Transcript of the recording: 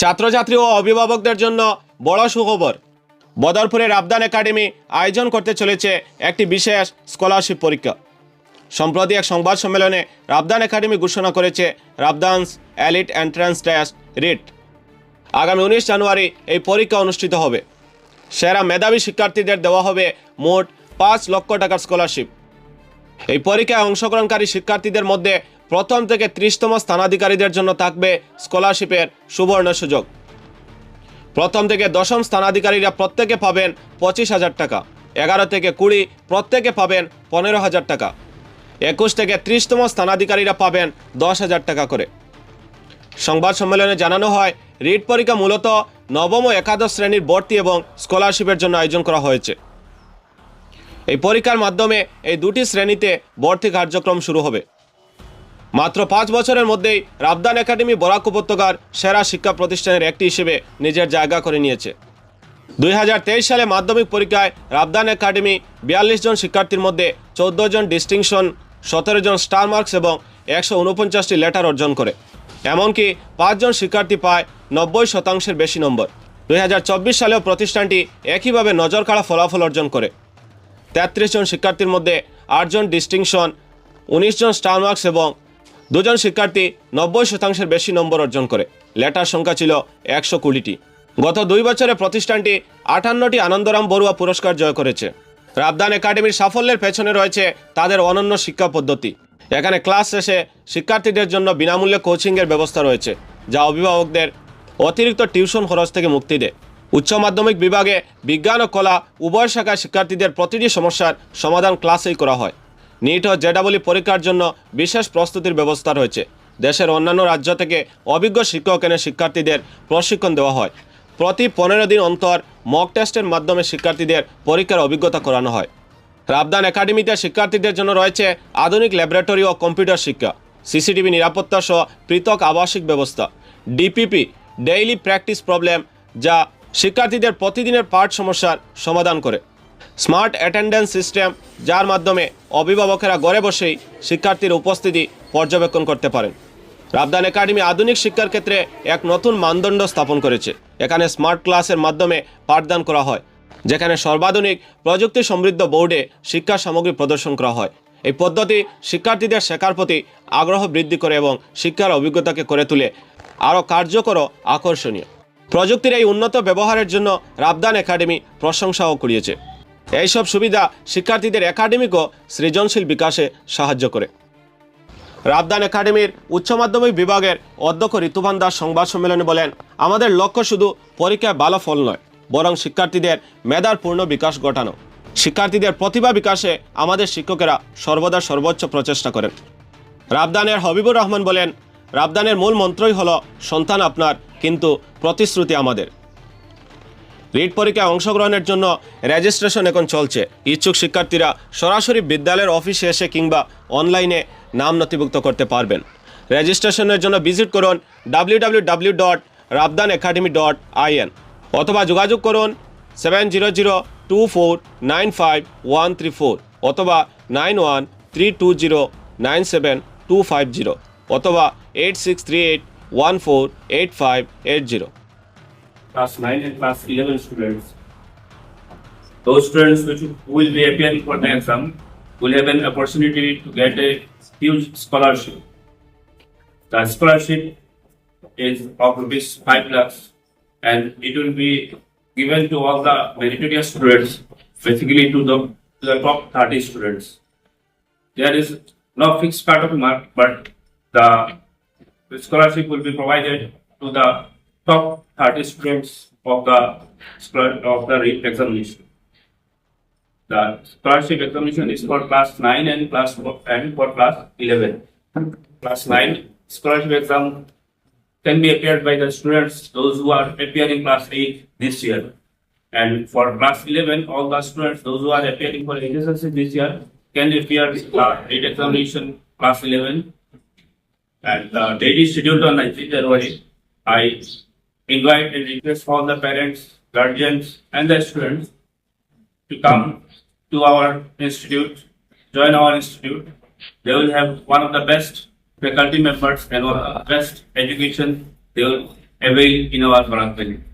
ছাত্রছাত্রী ও অভিভাবকদের জন্য বড় সুখবর। বদরপুরের রাবদান একাডেমি আয়োজন করতে চলেছে একটি বিশেষ স্কলারশিপ পরীক্ষা। সম্প্রতি এক সংবাদ সম্মেলনে রাবদান একাডেমি ঘোষণা করেছে রাবদানস অ্যালিট এন্ট্রান্স টেস্ট রিট। আগামী উনিশ জানুয়ারি এই পরীক্ষা অনুষ্ঠিত হবে। সেরা মেধাবী শিক্ষার্থীদের দেওয়া হবে মোট পাঁচ লক্ষ টাকার স্কলারশিপ। এই পরীক্ষায় অংশগ্রহণকারী শিক্ষার্থীদের মধ্যে প্রথম থেকে ত্রিশতম স্থানাধিকারীদের জন্য থাকবে স্কলারশিপের সুবর্ণ সুযোগ। প্রথম থেকে দশম স্থানাধিকারীরা প্রত্যেকে পাবেন পঁচিশ হাজার টাকা। এগারো থেকে কুড়ি প্রত্যেকে পাবেন পনেরো হাজার টাকা। একুশ থেকে ত্রিশতম স্থানাধিকারীরা পাবেন দশ হাজার টাকা করে। সংবাদ সম্মেলনে জানানো হয়, রিট পরীক্ষা মূলত নবম ও একাদশ শ্রেণির ভর্তি এবং স্কলারশিপের জন্য আয়োজন করা হয়েছে। এই পরীক্ষার মাধ্যমে এই দুটি শ্রেণীতে ভর্তি কার্যক্রম শুরু হবে। মাত্র পাঁচ বছরের মধ্যেই রাবদান একাডেমি বরাক উপত্যকার সেরা শিক্ষা প্রতিষ্ঠানের একটি হিসেবে নিজের জায়গা করে নিয়েছে। দুই হাজার তেইশ সালে মাধ্যমিক পরীক্ষায় রাবদান একাডেমি বিয়াল্লিশ জন শিক্ষার্থীর মধ্যে চোদ্দ জন ডিস্টিংশন সতেরো জন স্টার মার্কস এবং একশো উনপঞ্চাশটি লেটার অর্জন করে। এমনকি পাঁচজন শিক্ষার্থী পায় নব্বই শতাংশের বেশি নম্বর। দুই হাজার চব্বিশ সালেও প্রতিষ্ঠানটি একইভাবে নজর কাড়া ফলাফল অর্জন করে। তেত্রিশ জন শিক্ষার্থীর মধ্যে আটজন ডিস্টিংশন উনিশ জন স্টার মার্কস এবং দুজন শিক্ষার্থী নব্বই শতাংশের বেশি নম্বর অর্জন করে। লেটার সংখ্যা ছিল একশো কুড়িটি। গত দুই বছরে প্রতিষ্ঠানটি আটান্নটি আনন্দরাম বড়ুয়া পুরস্কার জয় করেছে। রাবদান একাডেমির সাফল্যের পেছনে রয়েছে তাদের অনন্য শিক্ষা পদ্ধতি। এখানে ক্লাস শেষে শিক্ষার্থীদের জন্য বিনামূল্যে কোচিংয়ের ব্যবস্থা রয়েছে, যা অভিভাবকদের অতিরিক্ত টিউশন খরচ থেকে মুক্তি দেয়। উচ্চ মাধ্যমিক বিভাগে বিজ্ঞান ও কলা উভয় শাখায় শিক্ষার্থীদের প্রতিটি সমস্যার সমাধান ক্লাসেই করা হয়। নিট ও জেডাবলি পরীক্ষার জন্য বিশেষ প্রস্তুতির ব্যবস্থা রয়েছে। দেশের অন্যান্য রাজ্য থেকে অভিজ্ঞ শিক্ষক এনে শিক্ষার্থীদের প্রশিক্ষণ দেওয়া হয়। প্রতি পনেরো দিন অন্তর মক টেস্টের মাধ্যমে শিক্ষার্থীদের পরীক্ষার অভিজ্ঞতা করানো হয়। রাবদান একাডেমিতে শিক্ষার্থীদের জন্য রয়েছে আধুনিক ল্যাবরেটরি ও কম্পিউটার শিক্ষা, সিসিটিভি নিরাপত্তা সহ পৃথক আবাসিক ব্যবস্থা, ডিপিপি, ডেইলি প্র্যাকটিস প্রবলেম যা শিক্ষার্থীদের প্রতিদিনের পাঠ সমস্যার সমাধান করে। স্মার্ট অ্যাটেন্ডেন্স সিস্টেম, যার মাধ্যমে অভিভাবকেরা ঘরে বসেই শিক্ষার্থীর উপস্থিতি পর্যবেক্ষণ করতে পারেন। রাবদান একাডেমি আধুনিক শিক্ষার ক্ষেত্রে এক নতুন মানদণ্ড স্থাপন করেছে। এখানে স্মার্ট ক্লাসের মাধ্যমে পাঠদান করা হয়, যেখানে সর্বাধুনিক প্রযুক্তি সমৃদ্ধ বোর্ডে শিক্ষা সামগ্রী প্রদর্শন করা হয়। এই পদ্ধতি শিক্ষার্থীদের শেখার প্রতি আগ্রহ বৃদ্ধি করে এবং শিক্ষার অভিজ্ঞতাকে করে তোলে আরও কার্যকর আকর্ষণীয়। প্রযুক্তির এই উন্নত ব্যবহারের জন্য রাবদান একাডেমি প্রশংসাও কুড়িয়েছে। এইসব সুবিধা শিক্ষার্থীদের একাডেমিক ও সৃজনশীল বিকাশে সাহায্য করে। রাবদান একাডেমির উচ্চ মাধ্যমিক বিভাগের অধ্যক্ষ ঋতুবান দাস সংবাদ সম্মেলনে বলেন, আমাদের লক্ষ্য শুধু পরীক্ষায় ভালো ফল নয়, বরং শিক্ষার্থীদের মেধার পূর্ণ বিকাশ ঘটানো। শিক্ষার্থীদের প্রতিভা বিকাশে আমাদের শিক্ষকেরা সর্বদা সর্বোচ্চ প্রচেষ্টা করেন। রাবদানের হবিবুর রহমান বলেন, রাবদানের মূল মন্ত্রই হল, সন্তান আপনার, কিন্তু প্রতিশ্রুতি আমাদের। রিট পরীক্ষায় অংশগ্রহণের জন্য রেজিস্ট্রেশন এখন চলছে। ইচ্ছুক শিক্ষার্থীরা সরাসরি বিদ্যালয়ের অফিসে এসে কিংবা অনলাইনে নাম নথিভুক্ত করতে পারবেন। রেজিস্ট্রেশনের জন্য ভিজিট করুন W dot Rabdan academy dot IN অথবা যোগাযোগ করুন seven zero zero two four nine five one three four অথবা nine one three two zero nine seven two five zero অথবা eight six three eight one four eight five eight zero class 9 and class 11 students. Those students which will be appearing for the exam will have an opportunity to get a huge scholarship. The scholarship is of rupees 5 lakhs and it will be given to all the meritorious students, basically to the, to the top 30 students. There is no fixed cut of mark, but the scholarship will be provided to the top 30 students of the of the re- examination. The scholarship examination is for class 9 and class and for class 11. Class 9 scholarship exam can be appeared by the students, those who are appearing class 8 this year. And for class 11, all the students, those who are appearing for HSLC this year, can appear uh, 8 examination class 11 and the date is scheduled on 19th January. I invite and request all the parents, guardians, and the students to come to our institute, join our institute. They will have one of the best faculty members and one of the best education. They will avail in our Valley.